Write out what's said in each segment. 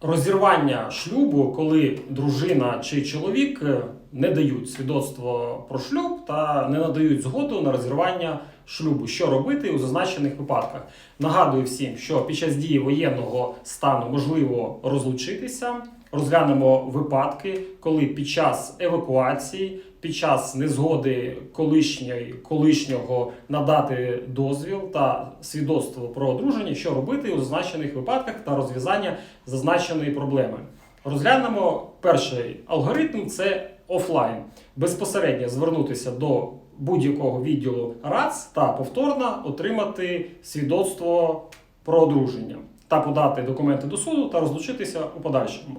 розірвання шлюбу, коли дружина чи чоловік е, не дають свідоцтво про шлюб та не надають згоду на розірвання шлюбу. Що робити у зазначених випадках? Нагадую всім, що під час дії воєнного стану можливо розлучитися. Розглянемо випадки, коли під час евакуації, під час незгоди колишньої колишнього надати дозвіл та свідоцтво про одруження, що робити у зазначених випадках та розв'язання зазначеної проблеми. Розглянемо перший алгоритм це офлайн. Безпосередньо звернутися до будь-якого відділу РАЦ та повторно отримати свідоцтво про одруження та подати документи до суду та розлучитися у подальшому.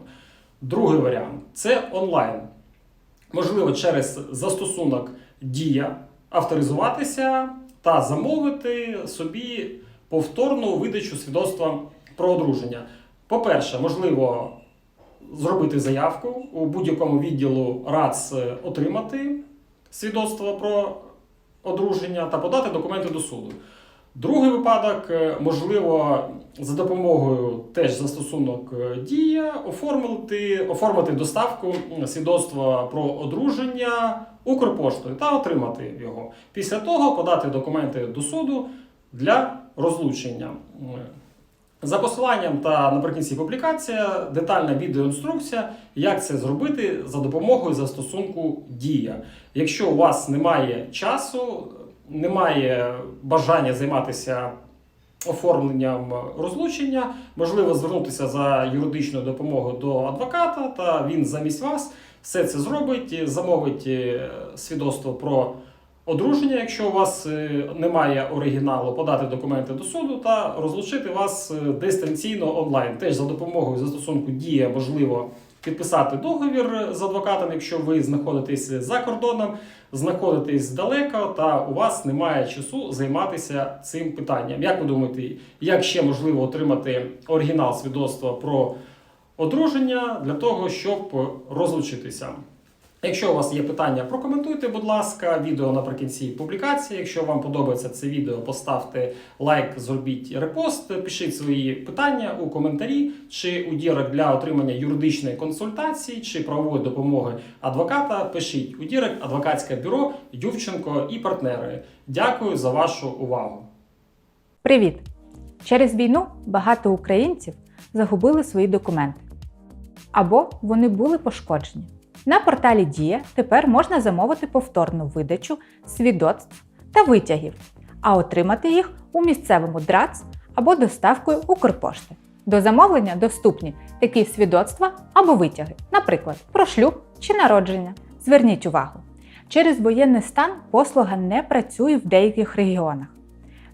Другий варіант це онлайн. Можливо, через застосунок Дія авторизуватися та замовити собі повторну видачу свідоцтва про одруження. По-перше, можливо зробити заявку у будь-якому відділу РАЦ отримати свідоцтво про одруження та подати документи до суду. Другий випадок, е, можливо, за допомогою теж застосунок е, Дія оформити, оформити доставку свідоцтва про одруження Укрпоштою та отримати його. Після того подати документи до суду для розлучення. За посиланням та наприкінці публікація детальна відеоінструкція, як це зробити за допомогою застосунку Дія. Якщо у вас немає часу, немає бажання займатися оформленням розлучення, можливо звернутися за юридичною допомогою до адвоката, та він замість вас все це зробить, замовить е, свідоцтво про одруження, якщо у вас е, немає оригіналу, подати документи до суду та розлучити вас е, дистанційно онлайн. Теж за допомогою застосунку Дія можливо підписати договір з адвокатом, якщо ви знаходитесь за кордоном, знаходитесь далеко, та у вас немає часу займатися цим питанням. Як ви думаєте, як ще можливо отримати оригінал свідоцтва про одруження для того, щоб розлучитися? Якщо у вас є питання, прокоментуйте, будь ласка, відео наприкінці публікації. Якщо вам подобається це відео, поставте лайк, зробіть репост, пишіть свої питання у коментарі чи у дірек для отримання юридичної консультації чи правової допомоги адвоката. Пишіть у дірек адвокатське бюро Ювченко і партнери. Дякую за вашу увагу. Привіт! Через війну багато українців загубили свої документи або вони були пошкоджені. На порталі Дія тепер можна замовити повторну видачу свідоцтв та витягів, а отримати їх у місцевому ДРАЦ або доставкою Укрпошти. До замовлення доступні такі свідоцтва або витяги, наприклад, про шлюб чи народження. Зверніть увагу, через воєнний стан послуга не працює в деяких регіонах.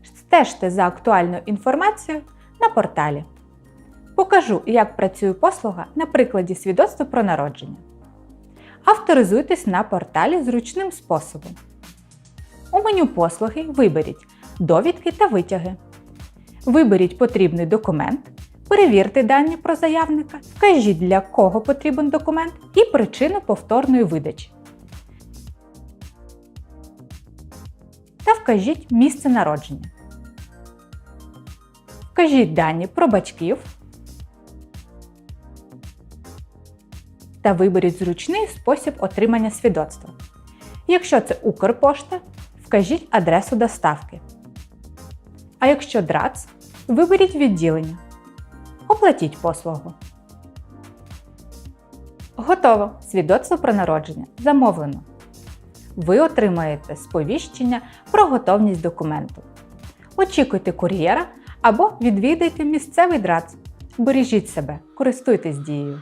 Стежте за актуальною інформацією на порталі. Покажу, як працює послуга на прикладі свідоцтва про народження. Авторизуйтесь на порталі зручним способом. У меню послуги виберіть Довідки та витяги. Виберіть потрібний документ, перевірте дані про заявника, вкажіть для кого потрібен документ і причину повторної видачі. Та вкажіть місце народження. Вкажіть дані про батьків та виберіть зручний спосіб отримання свідоцтва. Якщо це Укрпошта, вкажіть адресу доставки. А якщо ДРАЦ, виберіть відділення. Оплатіть послугу. Готово! Свідоцтво про народження замовлено. Ви отримаєте сповіщення про готовність документу. Очікуйте кур'єра або відвідайте місцевий ДРАЦ. Бережіть себе, користуйтесь дією.